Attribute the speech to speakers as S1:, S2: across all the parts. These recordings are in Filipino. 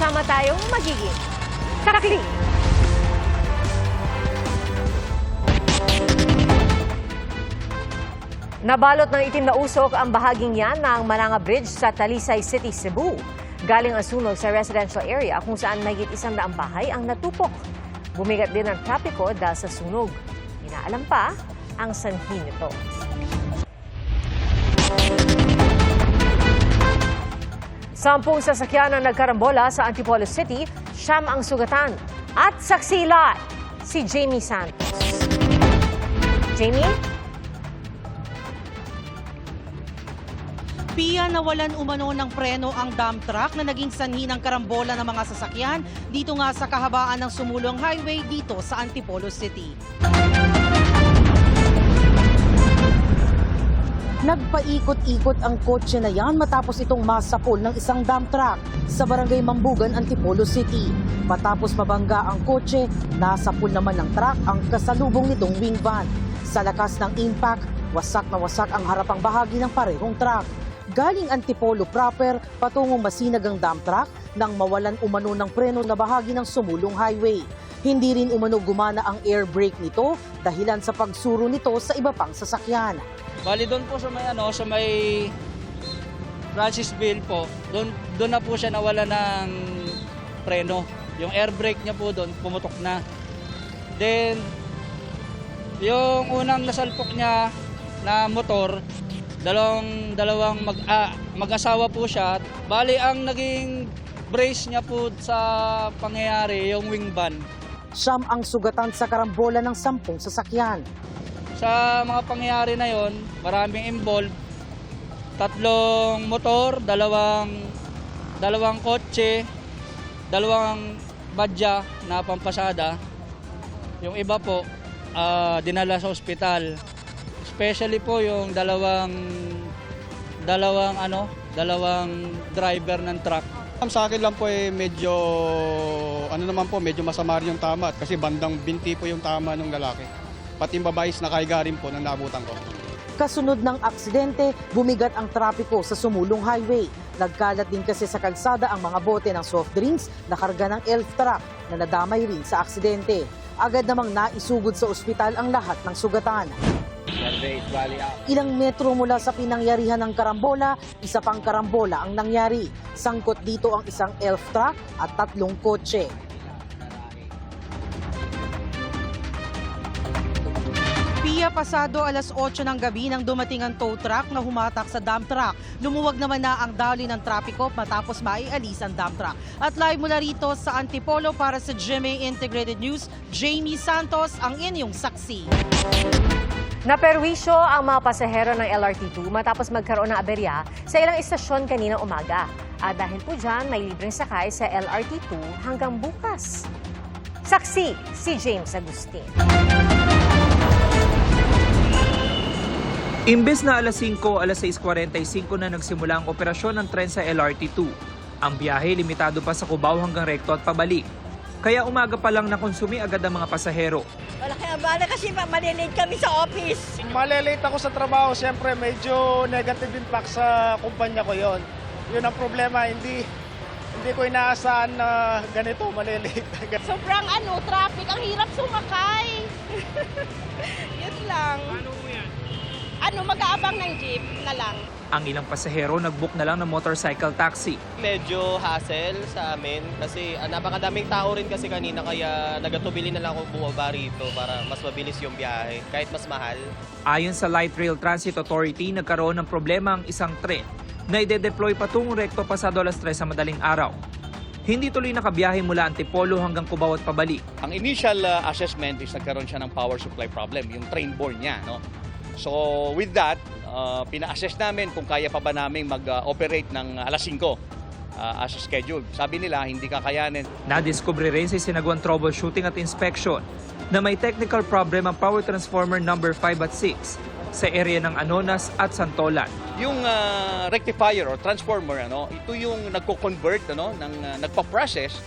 S1: sama-sama tayong magiging karakli. Nabalot ng itim na usok ang bahaging yan ng Mananga Bridge sa Talisay City, Cebu. Galing ang sunog sa residential area kung saan mahigit isang daang bahay ang natupok. Bumigat din ang trapiko dahil sa sunog. Inaalam pa ang sanhi nito. Sampung sasakyan ang nagkarambola sa Antipolo City, siyam ang sugatan. At saksila, si Jamie Santos. Jamie?
S2: Pia nawalan umano ng preno ang dump truck na naging sanhi ng karambola ng mga sasakyan dito nga sa kahabaan ng Sumulong Highway dito sa Antipolo City. Nagpaikot-ikot ang kotse na yan matapos itong masapol ng isang dump truck sa barangay Mambugan, Antipolo City. Matapos mabangga ang kotse, nasapol naman ng truck ang kasalubong nitong wing van. Sa lakas ng impact, wasak na wasak ang harapang bahagi ng parehong truck. Galing Antipolo proper patungong masinagang dump truck nang mawalan umano ng preno na bahagi ng sumulong highway. Hindi rin umano gumana ang air brake nito dahilan sa pagsuro nito sa iba pang sasakyan.
S3: Bali doon po sa may ano, sa may Francisville po, doon doon na po siya nawala ng preno. Yung air brake niya po doon pumutok na. Then yung unang nasalpok niya na motor, dalawang dalawang mag ah, mag-asawa po siya. Bali ang naging brace niya po sa pangyayari yung wing van.
S2: Siyam ang sugatan sa karambola ng sampung sasakyan.
S3: Sa mga pangyayari na yon, maraming involved. Tatlong motor, dalawang dalawang kotse, dalawang badya na pampasada. Yung iba po ah, dinala sa ospital. Especially po yung dalawang dalawang ano, dalawang driver ng truck.
S4: Sa akin lang po eh medyo, ano naman po, medyo masama rin yung tama kasi bandang binti po yung tama ng lalaki. Pati yung babae is nakahiga rin po nang naabutan ko.
S2: Kasunod ng aksidente, bumigat ang trapiko sa sumulong highway. Nagkalat din kasi sa kalsada ang mga bote ng soft drinks na karga ng elf truck na nadamay rin sa aksidente. Agad namang naisugod sa ospital ang lahat ng sugatan. Ilang metro mula sa pinangyarihan ng karambola, isa pang karambola ang nangyari. Sangkot dito ang isang elf truck at tatlong kotse. Pia pasado alas 8 ng gabi nang dumating ang tow truck na humatak sa dump truck. Lumuwag naman na ang dali ng trapiko matapos maialis ang dump truck. At live mula rito sa Antipolo para sa GMA Integrated News, Jamie Santos ang inyong saksi.
S1: Naperwisyo ang mga pasahero ng LRT2 matapos magkaroon ng aberya sa ilang istasyon kanina umaga. At dahil po dyan, may libreng sakay sa LRT2 hanggang bukas. Saksi si James Agustin.
S5: Imbes na alas 5, alas 6.45 na nagsimula ang operasyon ng tren sa LRT2. Ang biyahe limitado pa sa Cubao hanggang Recto at pabalik. Kaya umaga pa lang nakonsumi agad ang mga pasahero.
S6: Wala kaya bala kasi pa malilate kami sa office.
S7: Malilate ako sa trabaho, siyempre medyo negative impact sa kumpanya ko yon. Yun ang problema, hindi hindi ko inaasahan na ganito, malilate.
S6: Sobrang ano, traffic. Ang hirap sumakay. Yun lang. Ano yan? Ano, mag-aabang ng jeep na lang.
S5: Ang ilang pasahero nagbook na lang ng motorcycle taxi.
S8: medyo hassle sa amin kasi ah, napakadaming tao rin kasi kanina kaya nagatubili na lang ako bumaba rito para mas mabilis yung biyahe kahit mas mahal.
S5: Ayon sa Light Rail Transit Authority, nagkaroon ng problema ang isang tren na ide-deploy patungong Recto pasado alas 3 sa madaling araw. Hindi tuloy nakabiyahe mula Antipolo hanggang Cubao at pabalik.
S9: Ang initial uh, assessment is nagkaroon siya ng power supply problem, yung train borne niya. No? So with that, uh, pina-assess namin kung kaya pa ba namin mag-operate ng alas 5 uh, as scheduled. Sabi nila, hindi kakayanin.
S5: Nadiskubre rin sa sinagawang troubleshooting at inspection na may technical problem ang power transformer number 5 at 6 sa area ng Anonas at Santolan.
S9: Yung uh, rectifier or transformer, ano, ito yung nagko-convert, ano, ng, uh, nagpa-process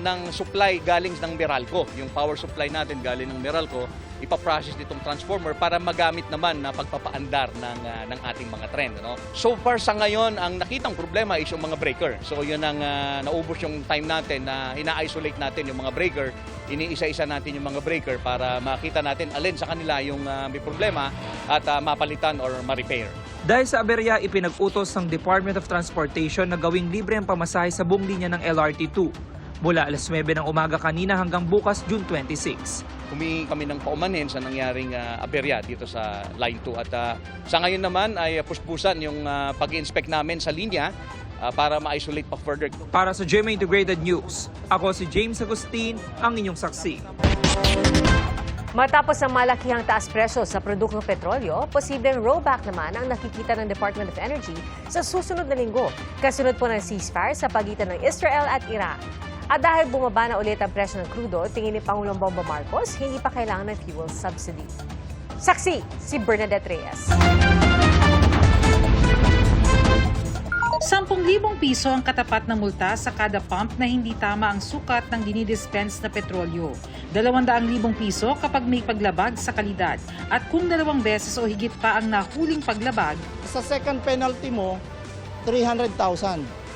S9: ng supply galing ng Meralco. Yung power supply natin galing ng Meralco ipaprocess nitong transformer para magamit naman na pagpapaandar ng, ah, ng ating mga tren. Ano? So far sa ngayon, ang nakitang problema is yung mga breaker. So yun ang ah, naubos yung time natin na ina-isolate natin yung mga breaker. Iniisa-isa natin yung mga breaker para makita natin alin sa kanila yung ah, may problema at ah, mapalitan or ma-repair.
S5: Dahil sa aberya, ipinag-utos ng Department of Transportation na gawing libre ang pamasahe sa buong linya ng LRT2 mula alas 9 ng umaga kanina hanggang bukas June 26.
S9: humingi kami ng paumanhin sa nangyaring ah, aberya dito sa Line 2. At ah, sa ngayon naman ay puspusan yung ah, pag-inspect namin sa linya ah, para ma-isolate pa further.
S5: Para sa GMA Integrated News, ako si James Agustin, ang inyong saksi.
S1: Matapos ang malakihang taas presyo sa produktong petrolyo, posibleng rollback naman ang nakikita ng Department of Energy sa susunod na linggo. Kasunod po ng ceasefire sa pagitan ng Israel at Iran. At dahil bumaba na ulit ang presyo ng krudo, tingin ni Pangulong Bongbong Marcos, hindi pa kailangan ng fuel subsidy. Saksi, si Bernadette Reyes.
S10: 10,000 piso ang katapat na multa sa kada pump na hindi tama ang sukat ng dinidispense na petrolyo. 200,000 piso kapag may paglabag sa kalidad. At kung dalawang beses o higit pa ang nahuling paglabag,
S7: Sa second penalty mo, 300,000.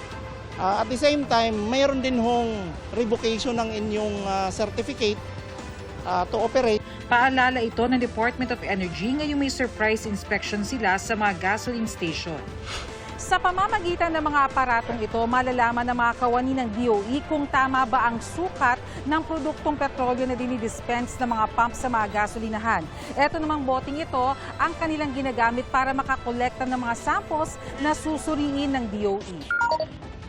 S7: Ah, at the same time, mayroon din hong revocation ng inyong ah, certificate ah, to operate.
S10: paalala ito ng Department of Energy ngayong may surprise inspection sila sa mga gasoline station. Sa pamamagitan ng mga aparatong ito, malalaman ng mga kawani ng DOE kung tama ba ang sukat ng produktong petrolyo na dinidispense ng mga pump sa mga gasolinahan. Ito namang boting ito ang kanilang ginagamit para makakolekta ng mga samples na susuriin ng DOE.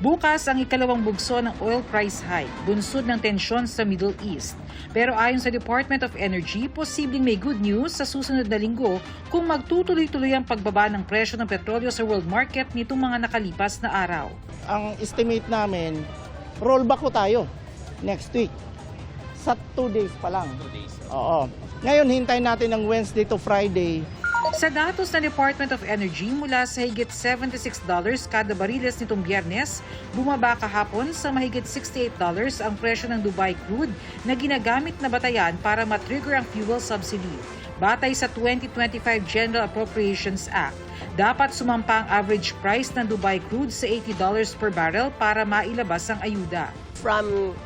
S10: Bukas ang ikalawang bugso ng oil price hike, bunsod ng tensyon sa Middle East. Pero ayon sa Department of Energy, posibleng may good news sa susunod na linggo kung magtutuloy-tuloy ang pagbaba ng presyo ng petrolyo sa world market nitong mga nakalipas na araw.
S7: Ang estimate namin, rollback ko tayo next week. Sa 2 days pa lang. Oo. Ngayon, hintayin natin ng Wednesday to Friday
S10: Sa datos ng Department of Energy, mula sa higit $76 kada bariles nitong biyernes, bumaba kahapon sa mahigit $68 ang presyo ng Dubai crude na ginagamit na batayan para matrigger ang fuel subsidy. Batay sa 2025 General Appropriations Act, dapat sumampa ang average price ng Dubai crude sa $80 per barrel para mailabas ang ayuda.
S6: From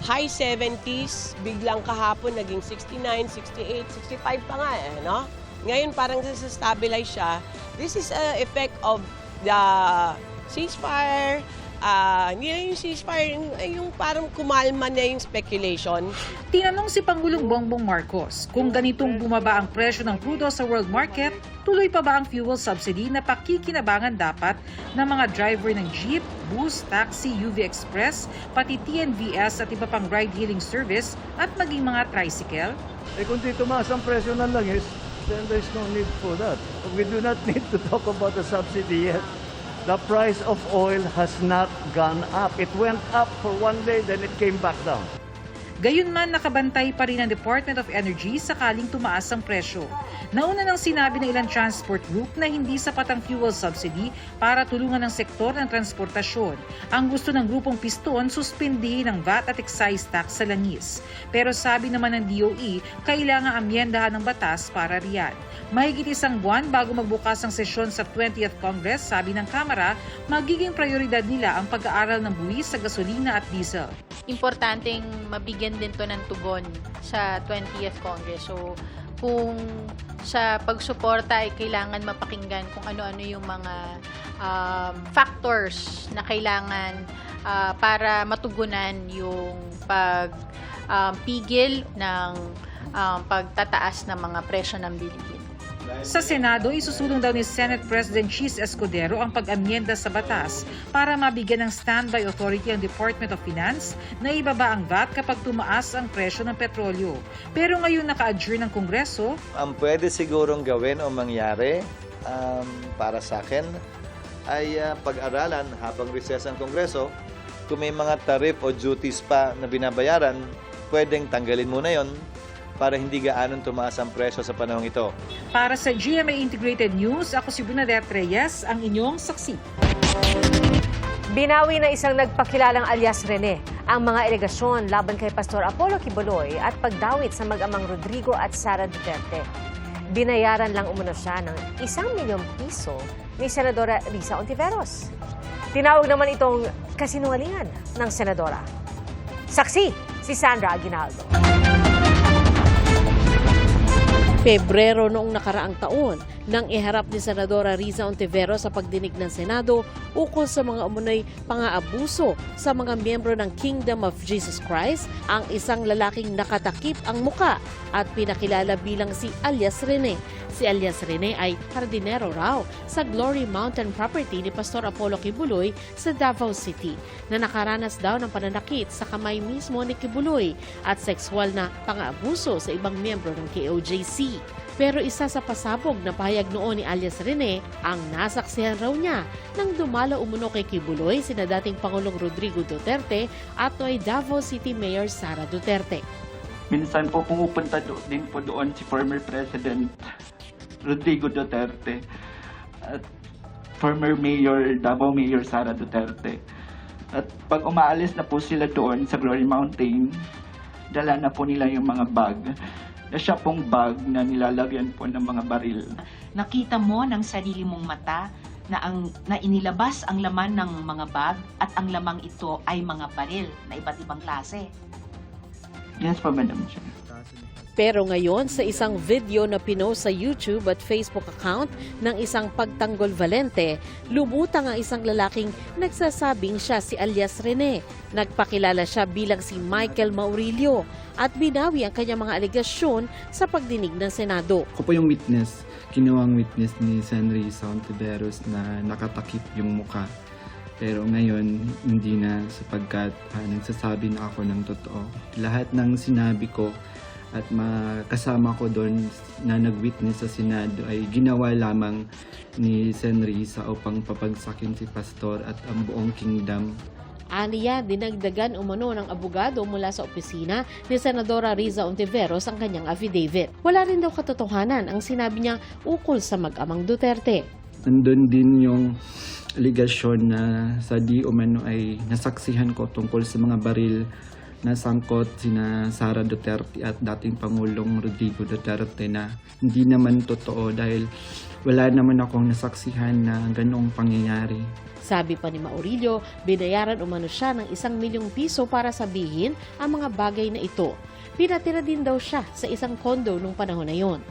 S6: high 70s, biglang kahapon naging 69, 68, 65 pa nga eh, no? Ngayon parang stabilize siya. This is a effect of the ceasefire, ah hindi na yung ceasefire, yung, yung parang kumalma na yung speculation.
S10: Tinanong si Pangulong Bongbong Marcos kung ganitong bumaba ang presyo ng crudo sa world market, tuloy pa ba ang fuel subsidy na pakikinabangan dapat ng mga driver ng jeep, bus, taxi, UV Express, pati TNVS at iba pang ride-hailing service at maging mga tricycle?
S11: Eh kung di tumaas ang presyo ng langis, then there's no need for that. We do not need to talk about the subsidy yet. The price of oil has not gone up. It went up for one day, then it came back down.
S10: Gayunman nakabantay pa rin ang Department of Energy sakaling tumaas ang presyo. Nauna nang sinabi ng ilang transport group na hindi sapat ang fuel subsidy para tulungan ang sektor ng transportasyon. Ang gusto ng grupong piston, suspindihin ang VAT at excise tax sa langis. Pero sabi naman ng DOE, kailangan amyendahan ng batas para riyan. Mahigit isang buwan bago magbukas ang sesyon sa 20th Congress, sabi ng Kamara, magiging prioridad nila ang pag-aaral ng buwis sa gasolina at diesel.
S12: importanteng mabigyan din to ng tugon sa 20th Congress. So, kung sa pagsuporta ay kailangan mapakinggan kung ano-ano yung mga um, factors na kailangan ah, para matugunan yung pag um, pigil ng um, pagtataas ng mga presyo ng bilihin.
S10: Sa Senado, isusulong daw ni Senate President Cheese Escudero ang pag-amyenda sa batas para mabigyan ng standby authority ang Department of Finance na ibaba ang VAT kapag tumaas ang presyo ng petrolyo. Pero ngayon naka-adjourn ng Kongreso,
S13: ang pwede sigurong gawin o mangyari um, para sa akin ay uh, pag-aralan habang recess ang Kongreso. Kung may mga tarif o duties pa na binabayaran, pwedeng tanggalin muna yon para hindi gaanong tumaas ang presyo sa panahong ito.
S10: para sa GMA Integrated News, ako si Bernadette Reyes, ang inyong saksi.
S1: Binawi na isang nagpakilalang alias Rene ang mga alegasyon laban kay Pastor Apollo Kibuloy at pagdawit sa mag-amang Rodrigo at Sara Duterte. Binayaran lang umano siya ng isang milyong piso ni Senadora Risa Ontiveros. Tinawag naman itong kasinungalingan ng Senadora. Saksi, si Sandra Aguinaldo.
S14: Pebrero noong nakaraang taon nang iharap ni Senadora Riza Ontiveros sa pagdinig ng Senado ukol sa mga umunoy pang-aabuso sa mga miyembro ng Kingdom of Jesus Christ ang isang lalaking nakatakip ang muka at pinakilala bilang si alias Rene. Si alias Rene ay hardinero raw sa Glory Mountain property ni Pastor Apollo Kibuloy sa Davao City na nakaranas daw ng pananakit sa kamay mismo ni Kibuloy at sexual na pang-aabuso sa ibang miyembro ng KOJC. Pero isa sa pasabog na pahayag noon ni alias Rene ang nasaksihan raw niya nang dumalo umuno kay Kibuloy sina dating Pangulong Rodrigo Duterte at noy Davao City Mayor Sara Duterte.
S15: Minsan po pumupunta do, din po doon si former President Rodrigo Duterte at former Mayor, Davao Mayor Sara Duterte. At pag umaalis na po sila doon sa Glory Mountain, dala na po nila yung mga bag. Na siya pong bag na nilalagyan po ng mga baril.
S16: nakita mo ng sarili mong mata na ang na inilabas ang laman ng mga bag at ang lamang ito ay mga baril na iba't ibang klase.
S15: Yes po, Madam Chair.
S14: Pero ngayon sa isang video na pinost sa YouTube at Facebook account ng isang pagtanggol Valente, lumutang ang isang lalaking nagsasabing siya si alias Rene. Nagpakilala siya bilang si Michael Maurilio at binawi ang kanyang mga alegasyon sa pagdinig ng Senado.
S17: Ako po yung witness, kinuwang witness ni Senry Santiveros na nakatakip yung muka. Pero ngayon, hindi na sapagkat ah, nagsasabi na ako ng totoo. Lahat ng sinabi ko at makasama ko doon na nag-witness sa Senado ay ginawa lamang ni Senrisa upang papagsakin si Pastor at ang buong kingdom
S14: Aniya, dinagdagan umano ng abogado mula sa opisina ni Senadora Riza Ontiveros ang kanyang affidavit. Wala rin daw katotohanan ang sinabi niya ukol sa mag-amang Duterte.
S17: Nandun din yung aligasyon na sa di umano ay nasaksihan ko tungkol sa mga baril na sangkot sina Sara Duterte at dating Pangulong Rodrigo Duterte na hindi naman totoo dahil wala naman akong nasaksihan na ganoong pangyayari.
S14: Sabi pa ni Maurilio, binayaran umano siya ng isang milyong piso para sabihin ang mga bagay na ito. Pinatira din daw siya sa isang kondo nung panahon na yon.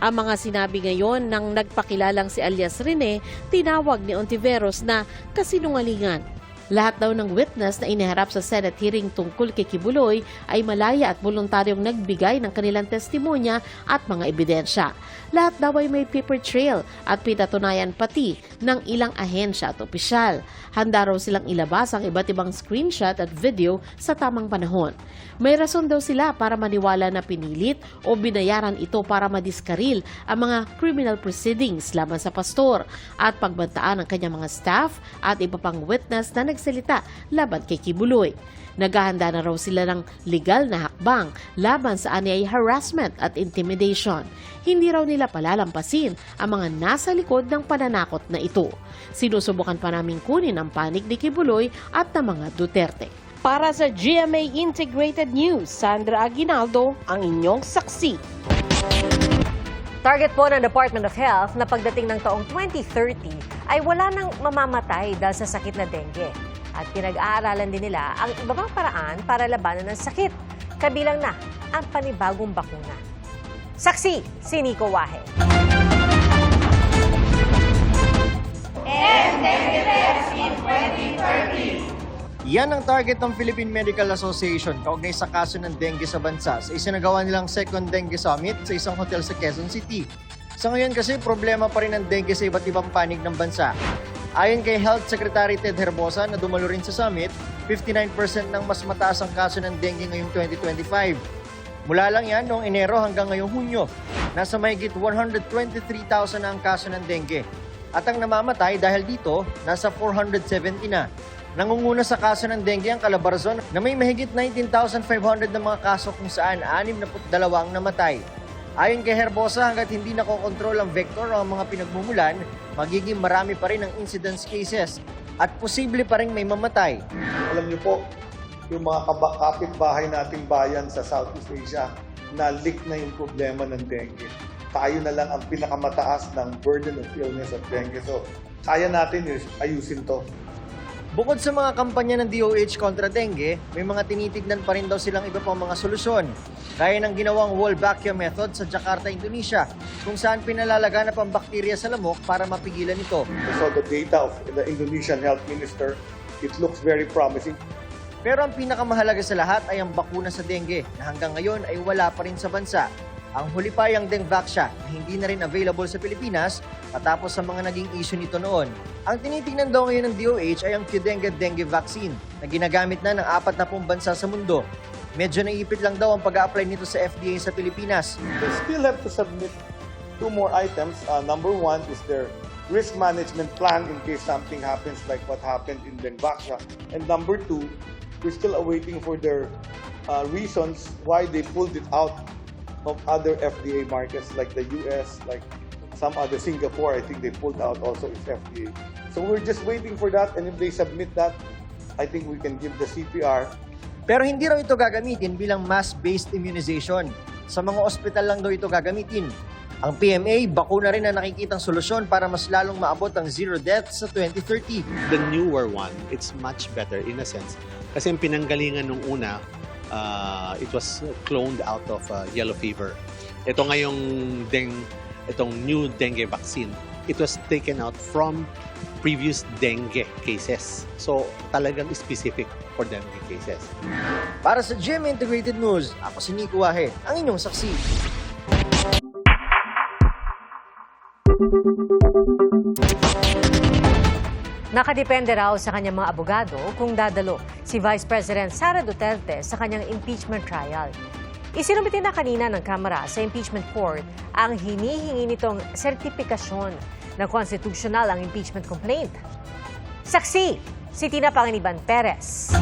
S14: Ang mga sinabi ngayon ng nagpakilalang si alias Rene, tinawag ni Ontiveros na kasinungalingan. Lahat daw ng witness na iniharap sa Senate hearing tungkol kay Kibuloy ay malaya at voluntaryong nagbigay ng kanilang testimonya at mga ebidensya. Lahat daw ay may paper trail at pinatunayan pati ng ilang ahensya at opisyal. Handa raw silang ilabas ang iba't ibang screenshot at video sa tamang panahon. May rason daw sila para maniwala na pinilit o binayaran ito para madiskaril ang mga criminal proceedings laban sa pastor at pagbantaan ang kanyang mga staff at iba pang witness na nagsalita laban kay Kibuloy. Naghahanda na raw sila ng legal na hakbang laban sa anyay harassment at intimidation. Hindi raw nila palalampasin ang mga nasa likod ng pananakot na ito. Sinusubukan pa namin kunin ang panig ni Kibuloy at ng mga Duterte. Para sa GMA Integrated News, Sandra Aguinaldo, ang inyong saksi.
S1: Target po ng Department of Health na pagdating ng taong 2030 ay wala nang mamamatay dahil sa sakit na dengue. At pinag-aaralan din nila ang iba pang paraan para labanan ng sakit. Kabilang na ang panibagong bakuna. Saksi, si Nico Wahe.
S18: Yan ang target ng Philippine Medical Association kaugnay sa kaso ng dengue sa bansa sa isinagawa nilang second dengue summit sa isang hotel sa Quezon City. Sa ngayon kasi problema pa rin ang dengue sa iba't ibang panig ng bansa. Ayon kay Health Secretary Ted Herbosa na dumalo rin sa summit, 59% ng mas mataas ang kaso ng dengue ngayong 2025. Mula lang yan noong Enero hanggang ngayong Hunyo, nasa mahigit 123,000 na ang kaso ng dengue. At ang namamatay dahil dito, nasa 470 na. Nangunguna sa kaso ng dengue ang Calabarzon na may mahigit 19,500 na mga kaso kung saan 62 ang namatay. Ayon kay Herbosa, hanggat hindi nakokontrol ang vector o ang mga pinagmumulan, magiging marami pa rin ang incidence cases. at posible pa rin may mamatay.
S19: Alam niyo po, yung mga kapitbahay nating bayan sa Southeast Asia, na-leak na yung problema ng dengue. Tayo na lang ang pinakamataas ng burden of illness of dengue. So, kaya natin ayusin to.
S18: Bukod sa mga kampanya ng DOH kontra dengue, may mga tinitignan pa rin daw silang iba pang mga solusyon. Gaya ng ginawang Wolbachia method sa Jakarta, Indonesia, kung saan pinalalaganap ang bakterya sa lamok para mapigilan ito.
S19: So, the data of the Indonesian health minister, it looks very promising.
S18: Pero ang pinakamahalaga sa lahat ay ang bakuna sa dengue na hanggang ngayon ay wala pa rin sa bansa. Ang huli pa yung Dengvaxia na hindi na rin available sa Pilipinas matapos sa mga naging issue nito noon. Ang tinitingnan daw ngayon ng DOH ay ang Qdenga Dengue Vaccine na ginagamit na ng apat na pong bansa sa mundo. Medyo naipit lang daw ang pag-apply nito sa FDA sa Pilipinas.
S19: They still have to submit two more items. Uh, number one is their risk management plan in case something happens like what happened in Dengvaxia. And number two, we're still awaiting for their uh, reasons why they pulled it out of other FDA markets like the US, like some other Singapore, I think they pulled out also its FDA. So we're just waiting for that and if they submit that, I think we can give the CPR
S18: Pero hindi raw ito gagamitin bilang mass-based immunization. Sa mga ospital lang daw ito gagamitin. Ang PMA, bakuna rin na nakikitang solusyon para mas lalong maabot ang zero deaths sa 2030.
S20: the newer one, it's much better in a sense. Kasi yung pinanggalingan nung una, uh, it was cloned out of uh, yellow fever. Ito ngayong deng, itong new dengue vaccine, it was taken out from previous dengue cases. So talagang specific for dengue cases.
S18: Para sa GMA Integrated News, ako si Nico Wahe, ang inyong saksi.
S1: Nakadepende raw sa kanyang mga abogado kung dadalo si Vice President Sara Duterte sa kanyang impeachment trial. Isinumiti na kanina ng Kamara sa impeachment court ang hinihingi nitong sertipikasyon na constitutional ang impeachment complaint. Saksi, si Tina Panginiban Perez.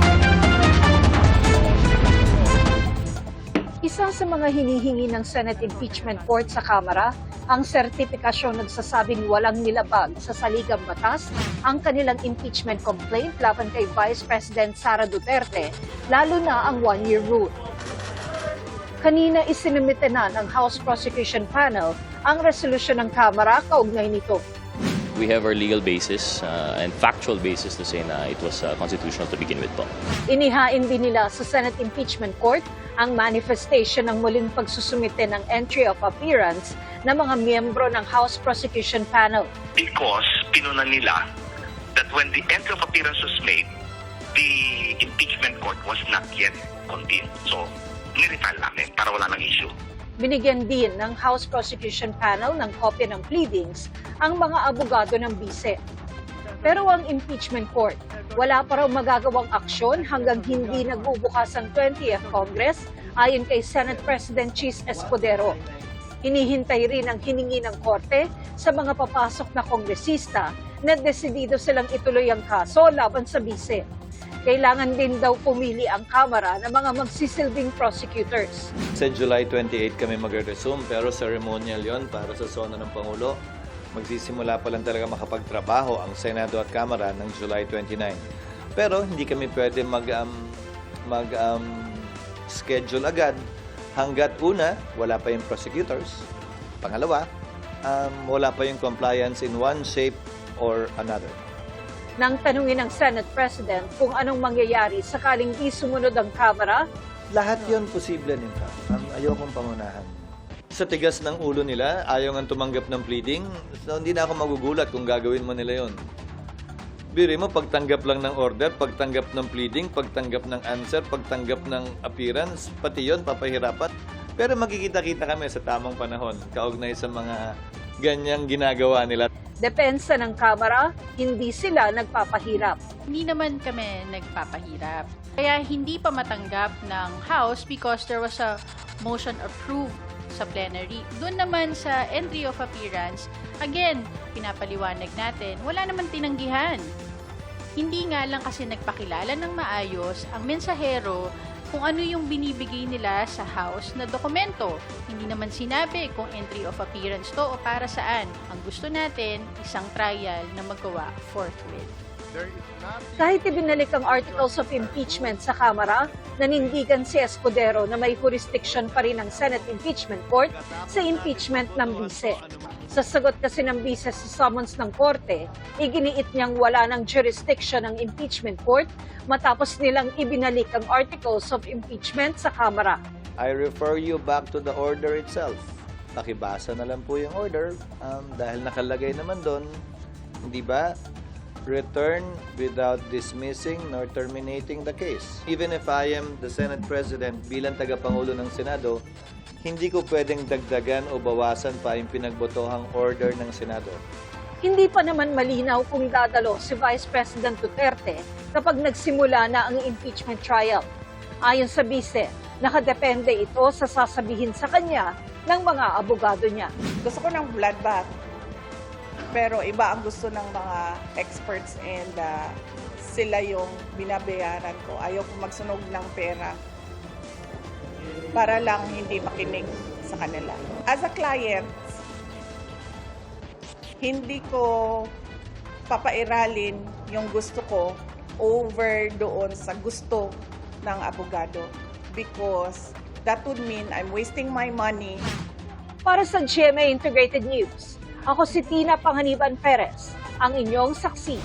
S21: Isa sa mga hinihingi ng Senate Impeachment Court sa Kamara ang sertipikasyon nagsasabing walang nilabag sa saligang batas ang kanilang impeachment complaint laban kay Vice President Sara Duterte, lalo na ang one-year rule. Kanina isinumite na ng House Prosecution Panel ang resolusyon ng Kamara kaugnay nito.
S22: We have our legal basis uh, and factual basis to say na it was uh, constitutional to begin with po.
S21: Inihain din nila sa Senate Impeachment Court ang manifestation ng muling pagsusumite ng entry of appearance ng mga miyembro ng House Prosecution Panel.
S23: because pinuna nila that when the entry of appearance was made, the impeachment court was not yet convened. So, nirefile namin para wala nang issue.
S21: Binigyan din ng House Prosecution Panel ng kopya ng pleadings ang mga abogado ng bise. Pero ang impeachment court, wala pa raw magagawang aksyon hanggang hindi nagbubukas ang 20th Congress ayon kay Senate President Chis Escudero. Hinihintay rin ang hiningi ng korte sa mga papasok na kongresista na desidido silang ituloy ang kaso laban sa bise. Kailangan din daw pumili ang Kamara ng mga magsisilbing prosecutors.
S13: Sa July 28 kami magre-resume pero ceremonial yon para sa zona ng Pangulo. Magsisimula pa lang talaga makapagtrabaho ang Senado at Kamara ng July 29. Pero hindi kami pwede mag, um, mag um, schedule agad hanggat una, wala pa yung prosecutors. Pangalawa, um, wala pa yung compliance in one shape or another.
S21: Nang tanungin ng Senate President kung anong mangyayari sakaling di sumunod ang Kamara,
S13: Lahat yon posible nito. Um, ayokong pangunahan. Sa tigas ng ulo nila, ayaw nga tumanggap ng pleading, so hindi na ako magugulat kung gagawin mo nila yon. Biri mo, pagtanggap lang ng order, pagtanggap ng pleading, pagtanggap ng answer, pagtanggap ng appearance, pati yon papahirapan. Pero magkikita-kita kami sa tamang panahon, kaugnay sa mga ganyang ginagawa nila.
S21: depensa ng Kamara, hindi sila nagpapahirap.
S12: Hindi naman kami nagpapahirap. Kaya hindi pa matanggap ng House because there was a motion approved sa plenary. Doon naman sa entry of appearance, again, pinapaliwanag natin, wala naman tinanggihan. Hindi nga lang kasi nagpakilala ng maayos ang mensahero kung ano yung binibigay nila sa House na dokumento. Hindi naman sinabi kung entry of appearance to o para saan. Ang gusto natin, isang trial na magawa forthwith.
S21: Kahit ibinalik ang articles of impeachment sa Kamara, nanindigan si Escudero na may jurisdiction pa rin ang Senate Impeachment Court sa impeachment ng bise. Sa sagot kasi ng bise sa summons ng korte, iginiit niyang wala ng jurisdiction ng impeachment court matapos nilang ibinalik ang articles of impeachment sa Kamara.
S13: I refer you back to the order itself. Pakibasa na lang po yung order um, dahil nakalagay naman doon, hindi ba? Return without dismissing nor terminating the case. Even if I am the Senate President bilang tagapangulo ng Senado, hindi ko pwedeng dagdagan o bawasan pa yung pinagbotohang order ng Senado.
S21: Hindi pa naman malinaw kung dadalo si Vice President Duterte kapag nagsimula na ang impeachment trial. Ayon sa bise, nakadepende ito sa sasabihin sa kanya ng mga abogado niya.
S24: Gusto ko ng bloodbath. Pero iba ang gusto ng mga experts and uh, sila yung binabayaran ko. Ayaw ko magsunog ng pera para lang hindi makinig sa kanila. As a client, hindi ko papairalin yung gusto ko over doon sa gusto ng abogado because that would mean I'm wasting my money
S21: Para sa GMA Integrated News, ako si Tina Panganiban Perez, ang inyong saksi.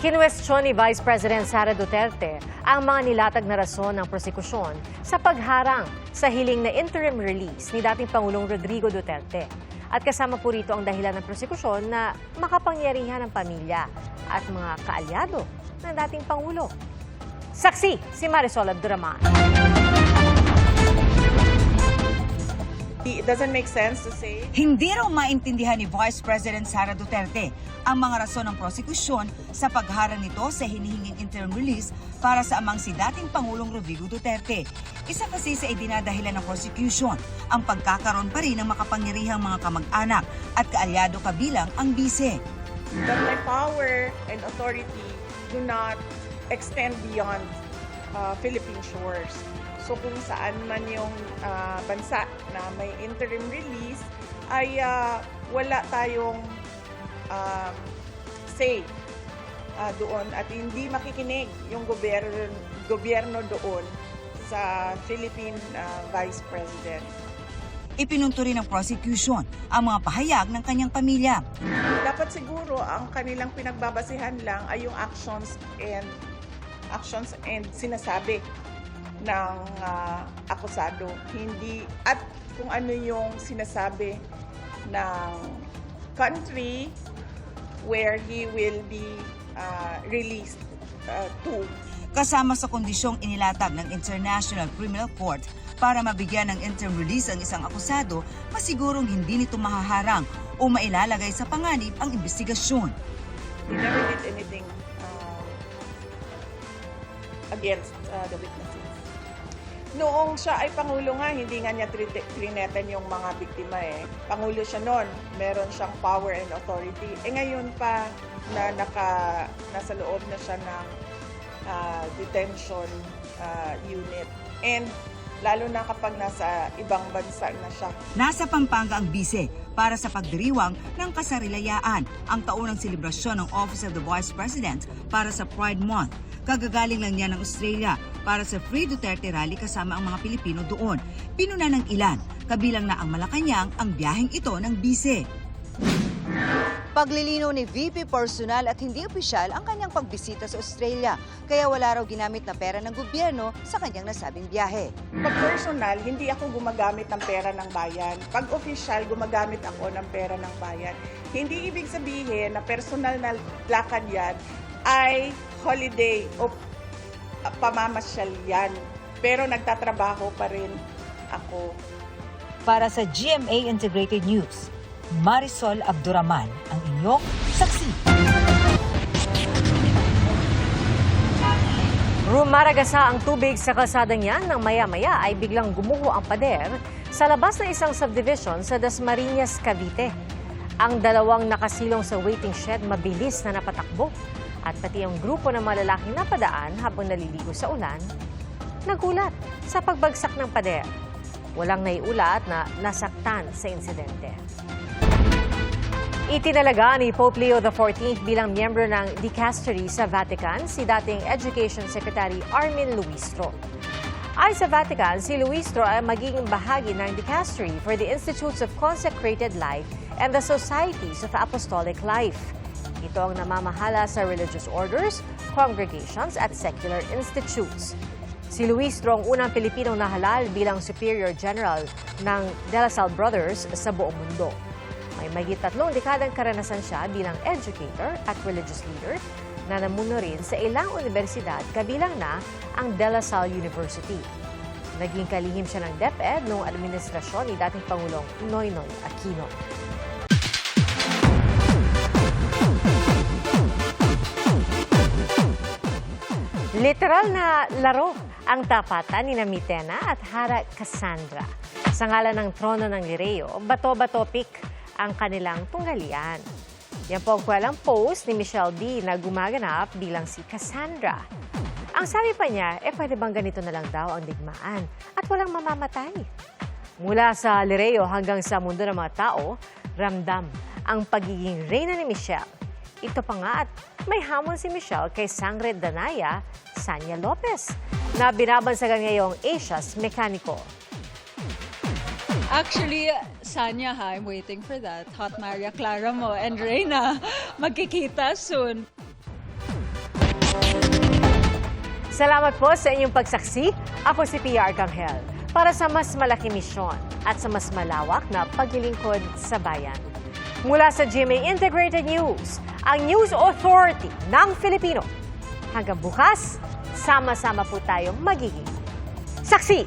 S1: Kinwestiyon ni Vice President Sara Duterte ang mga nilatag na rason ng prosekusyon sa pagharang sa hiling na interim release ni dating Pangulong Rodrigo Duterte. At kasama po rito ang dahilan ng prosekusyon na makapangyarihan ng pamilya at mga kaalyado ng dating Pangulo. Saksi si Marisol Abduraman.
S24: It doesn't make sense to say
S25: Hindi raw maintindihan ni Vice President Sara Duterte ang mga rason ng prosekusyon sa pagharang nito sa hinihinging interim release para sa amang si dating Pangulong Rodrigo Duterte. Isa kasi sa idinadahilan ng prosecution ang pagkakaroon pa rin ng makapangyarihang mga kamag-anak at kaalyado kabilang ang bise.
S24: that my power and authority do not extend beyond uh, Philippine shores. So kung saan man yung uh, bansa na may interim release ay uh, wala tayong um, say uh, doon at hindi makikinig yung gobyerno, gobyerno doon sa Philippine uh, Vice President.
S25: Ipinunto rin ng prosecution ang mga pahayag ng kanyang pamilya.
S24: Dapat siguro ang kanilang pinagbabasihan lang ay yung actions and actions and sinasabi ng ah, akusado. Hindi at kung ano yung sinasabi ng country where he will be ah, released ah, to.
S25: kasama sa kondisyong inilatag ng International Criminal Court para mabigyan ng interim release ang isang akusado, masigurong hindi nito mahaharang o mailalagay sa panganib ang investigasyon.
S24: He never did anything ah, against ah, the witnesses. Noong siya ay Pangulo nga, hindi nga niya trin- trineten yung mga biktima eh. Pangulo siya noon, meron siyang power and authority. Eh ngayon pa na naka, nasa loob na siya ng ah, detention ah, unit. And lalo na kapag nasa ibang bansa na siya.
S25: Nasa Pampanga ang bise para sa pagdiriwang ng kasarilayaan ang taunang selebrasyon ng Office of the Vice President para sa Pride Month. Kagagaling lang niya ng Australia para sa Free Duterte Rally kasama ang mga Pilipino doon. Pinuna ng ilan, kabilang na ang Malacanang ang biyaheng ito ng bise.
S26: Paglilino ni VP personal at hindi opisyal ang kanyang pagbisita sa Australia, kaya wala raw ginamit na pera ng gobyerno sa kanyang nasabing biyahe.
S24: Pag personal, hindi ako gumagamit ng pera ng bayan. Pag official, gumagamit ako ng pera ng bayan. Hindi ibig sabihin na personal na lakad yan ay holiday o uh, pamamasyal yan. Pero nagtatrabaho pa rin ako.
S25: Para sa GMA Integrated News, Marisol Abduraman ang inyong saksi.
S1: Rumaragasa ang tubig sa kalsadang yan nang maya-maya ay biglang gumuho ang pader sa labas ng isang subdivision sa Dasmariñas, Cavite. Ang dalawang nakasilong sa waiting shed mabilis na napatakbo at pati ang grupo ng malalaking napadaan habang naliligo sa ulan, nagulat sa pagbagsak ng pader. Walang naiulat na nasaktan sa insidente. Itinalaga ni Pope Leo XIV bilang miyembro ng dicastery sa Vatican si dating Education Secretary Armin Luistro. Ay sa Vatican, si Luistro ay magiging bahagi ng dicastery for the Institutes of Consecrated Life and the Societies of Apostolic Life. Ito ang namamahala sa religious orders, congregations at secular institutes. Si Luistro ang unang Pilipinong nahalal bilang Superior General ng De La Salle Brothers sa buong mundo. May magit tatlong dekadang karanasan siya bilang educator at religious leader na namuno rin sa ilang universidad kabilang na ang De La Salle University. Naging kalihim siya ng DepEd noong administrasyon ni dating Pangulong Noynoy Aquino. Literal na laro ang tapatan ni Mitena at Hara Cassandra. Sa ngalan ng trono ng Lireo, bato-bato pick ang kanilang tunggalian. Yan po ang kwelang post ni Michelle D na gumaganap bilang si Cassandra. Ang sabi pa niya, eh pwede bang ganito na lang daw ang digmaan at walang mamamatay? Mula sa Lireo hanggang sa mundo ng mga tao, ramdam ang pagiging reyna ni Michelle. Ito pa nga at may hamon si Michelle kay Sangre Danaya, Sanya Lopez, na binabansagan ngayong Asia's Mekaniko.
S27: Actually, Sanya ha, I'm waiting for that. Hot Maria Clara mo and Reina, magkikita soon.
S1: Salamat po sa inyong pagsaksi. Ako si PR Kanghel para sa mas malaki misyon at sa mas malawak na paglilingkod sa bayan. Mula sa GMA Integrated News, ang News Authority ng Filipino. Hanggang bukas, sama-sama po tayong magiging saksi.